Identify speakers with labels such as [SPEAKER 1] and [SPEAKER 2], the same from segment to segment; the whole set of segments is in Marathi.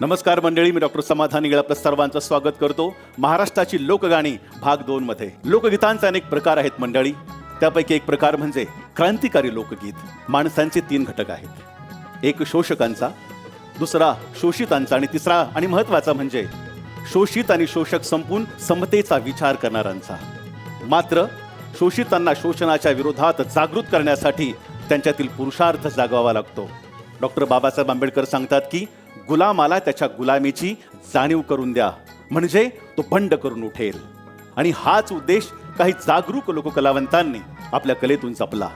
[SPEAKER 1] नमस्कार मंडळी मी डॉक्टर समाधान निगळ आपलं सर्वांचं स्वागत करतो महाराष्ट्राची लोकगाणी भाग दोन मध्ये. लोकगीतांचे अनेक प्रकार आहेत मंडळी. त्यापैकी एक प्रकार म्हणजे क्रांतिकारी लोकगीत. माणसांचे तीन घटक आहेत. एक शोषकांचा दुसरा शोषितांचा आणि तिसरा आणि महत्त्वाचा म्हणजे शोषित आणि शोषक संपून समतेचा विचार करणाऱ्यांचा. मात्र शोषितांना शोषणाच्या विरोधात जागृत करण्यासाठी त्यांच्यातील पुरुषार्थ जागवावा लागतो. डॉक्टर बाबासाहेब आंबेडकर सांगतात की गुलामाला त्याच्या गुलामीची जाणीव करून द्या. म्हणजे तो बंड करून उठेल. आणि हाच उद्देश काही जागरूक लोककलावंतांनी आपल्या कलेतून जपला.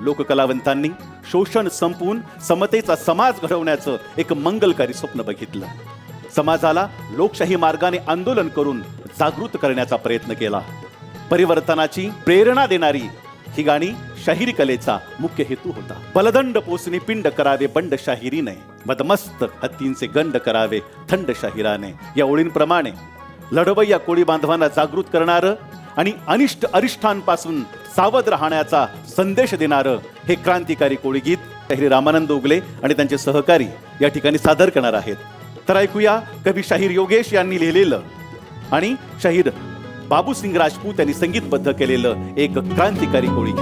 [SPEAKER 1] लोककलावंतांनी शोषण संपवून समतेचा समाज घडवण्याचं एक मंगलकारी स्वप्न बघितलं. समाजाला लोकशाही मार्गाने आंदोलन करून जागृत करण्याचा प्रयत्न केला. परिवर्तनाची प्रेरणा देणारी ही गाणी शाहिरी कलेचा मुख्य हेतू होता. बलदंड पोसणे पिंड करावे बंड शाहिरीने. मदमस्त हत्तींचे गंड करावे थंड शाहिराने. या ओळींप्रमाणे लढवय्या कोळी बांधवांना जागृत करणारं आणि अनिष्ट अरिष्ठांपासून सावध राहण्याचा संदेश देणारं हे क्रांतिकारी कोळी गीत शाहिरी रामानंद उगले आणि त्यांचे सहकारी या ठिकाणी सादर करणार आहेत. तर ऐकूया कवी शाहीर योगेश यांनी लिहिलेलं आणि शाहीर बाबूसिंग राजपूत यांनी संगीतबद्ध केलेलं एक क्रांतिकारी कोळी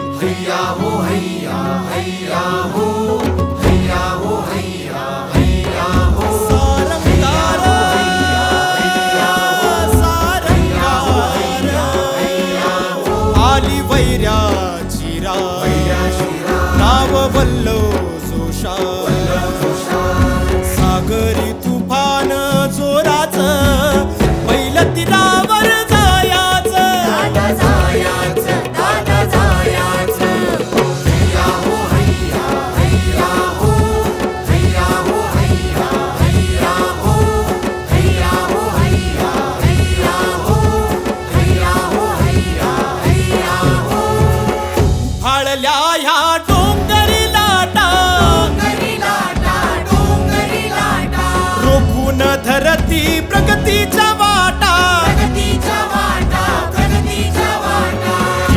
[SPEAKER 2] फाळल्या ह्या डोंगरी लाटा. रोखून धरती प्रगतीच्या वाटा.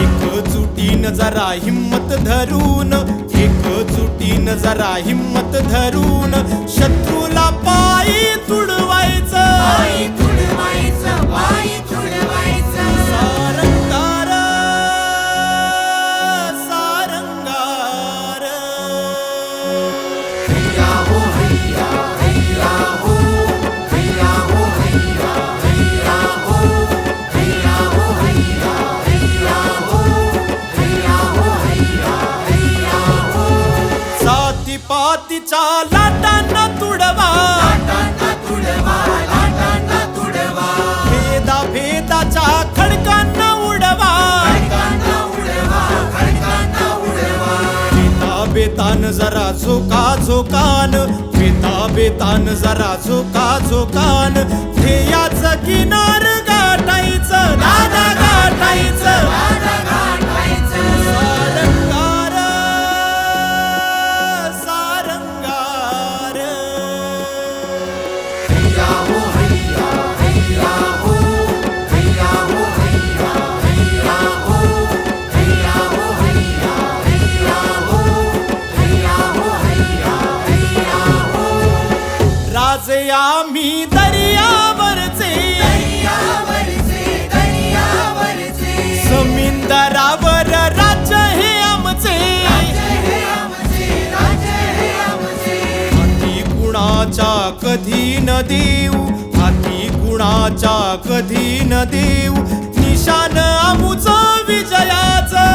[SPEAKER 2] एक जुटीन जरा हिम्मत धरून एक जुटीन जरा हिम्मत धरून शत्रूला पायी तुडवायचं साती पातीच्या लाटांना तुडवा. भेदा भेदाच्या खडकांना उडवा. बेता बेतान जरा झोका झोकान बेता बेतान जरा झोका झोकान ध्येयाच किनार राजे आम्ही दर्यावरचे. जमीनदारावर राज्य हे आमचे. हाती कुणाच्या कधी न देऊ हाती कुणाच्या कधी न देऊ. निशान आमुच विजयाचं.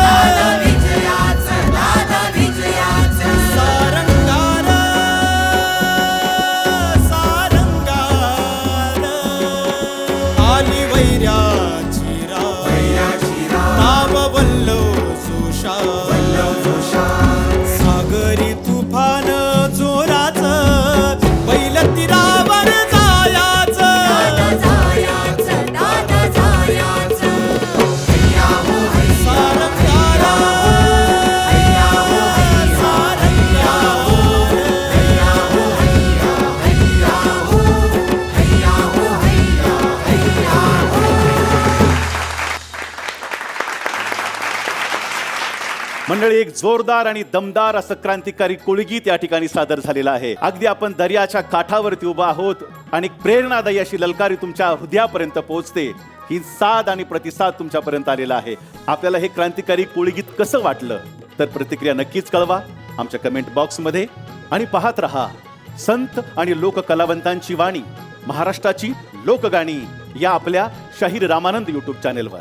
[SPEAKER 1] मंडळी एक जोरदार आणि दमदार असं क्रांतिकारी कुळगीत या ठिकाणी सादर झालेलं आहे. अगदी आपण दर्याच्या काठावरती उभा आहोत आणि प्रेरणादायी अशी ललकारी तुमच्या हृदयापर्यंत पोहोचते. ही साद आणि प्रतिसाद तुमच्यापर्यंत आलेला आहे. आपल्याला हे क्रांतिकारी कुळगीत कसं वाटलं? तर प्रतिक्रिया नक्कीच कळवा. आमच्या कमेंट बॉक्समध्ये आणि पाहत रहा. संत आणि लोककलावंतांची वाणी महाराष्ट्राची लोकगाणी या आपल्या शाहीर रामानंद युट्यूब चॅनेलवर